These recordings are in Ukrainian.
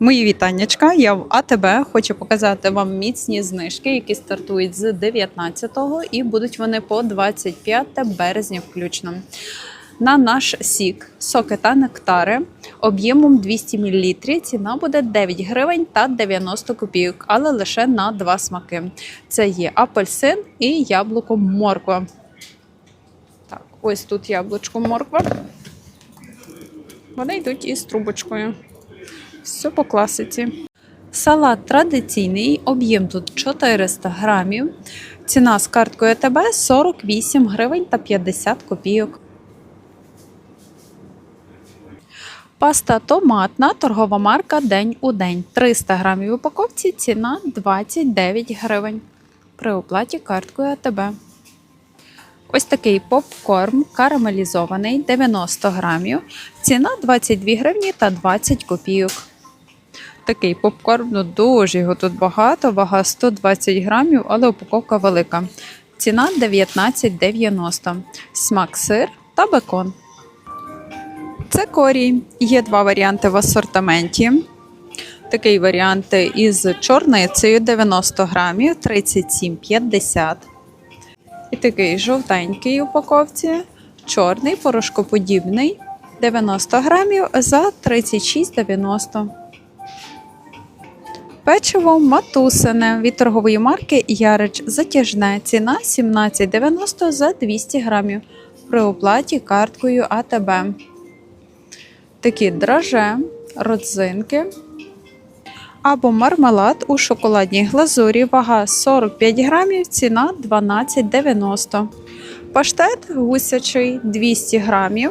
Мої вітаннячка. Я в АТБ хочу показати вам міцні знижки, які стартують з 19-го і будуть вони по 25 березня включно. На наш сік, соки та нектари об'ємом 200 мл. Ціна буде 9 гривень та 90 копійок, але лише на два смаки. Це є апельсин і яблуко морква. Так, ось тут яблучко морква. Вони йдуть із трубочкою. Все по класиці. Салат традиційний, об'єм тут 400 грамів. Ціна з карткою АТБ 48 гривень та 50 копійок. Паста томатна, торгова марка День у день. 300 грамів в упаковці, ціна 29 гривень. При оплаті карткою АТБ. Ось такий попкорн карамелізований 90 грамів. Ціна 22 гривні та 20 копійок. Такий попкорн, ну дуже його тут багато, вага 120 грамів, але упаковка велика. Ціна 19,90. Смак сир та бекон. Це корій. Є два варіанти в асортименті. Такий варіант із чорницею 90 грамів 37,50. І такий жовтенький упаковці, чорний, порошкоподібний 90 грамів за 36,90. Печиво матусине від торгової марки Ярич затяжне. Ціна 17,90 за 200 грамів. При оплаті карткою АТБ. Такі драже, родзинки або мармелад у шоколадній глазурі. Вага 45 грамів, ціна 12,90. Паштет гусячий 200 грамів.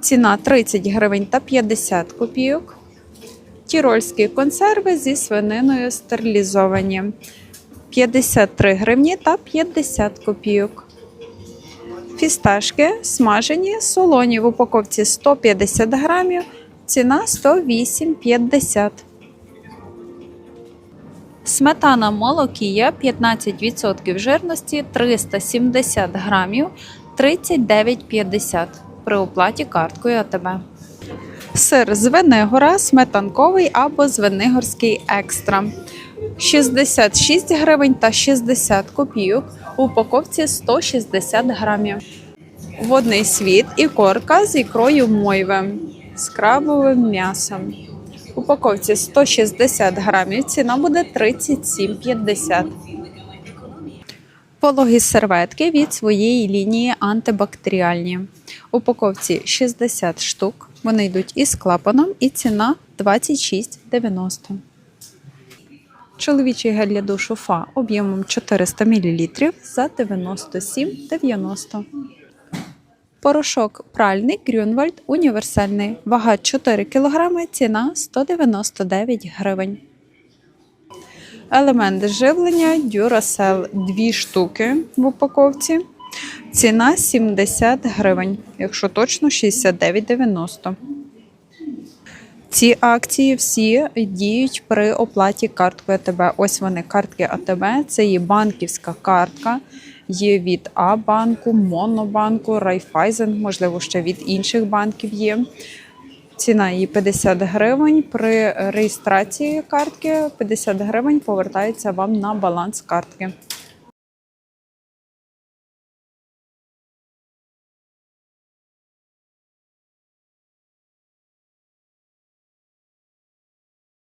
Ціна 30 гривень та 50 копійок. Тірольські консерви зі свининою стерилізовані 53 гривні та 50 копійок. Фісташки смажені, солоні в упаковці 150 грамів, ціна 108,50. Сметана молокія 15% жирності 370 грамів 39,50 при оплаті карткою АТБ. Сир з Венигора, сметанковий або звенигорський екстра. 66 гривень та 60 копійок. У упаковці 160 грамів. Водний світ і корка з ікрою мойве з крабовим м'ясом. У упаковці 160 грамів. Ціна буде 37,50. Пологі серветки від своєї лінії антибактеріальні. Упаковці 60 штук. Вони йдуть із клапаном і ціна 26,90. Чоловічий гель для душу Фа об'ємом 400 мл за 97,90. Порошок пральний Грюнвальд універсальний. Вага 4 кг, ціна 199 гривень. Елемент живлення Duracell 2 штуки в упаковці. Ціна 70 гривень, якщо точно 69,90. Ці акції всі діють при оплаті карткою АТБ. Ось вони, картки АТБ. Це є банківська картка. Є від А-банку, Монобанку, Райфайзен, можливо, ще від інших банків є. Ціна її 50 гривень. При реєстрації картки 50 гривень повертається вам на баланс картки.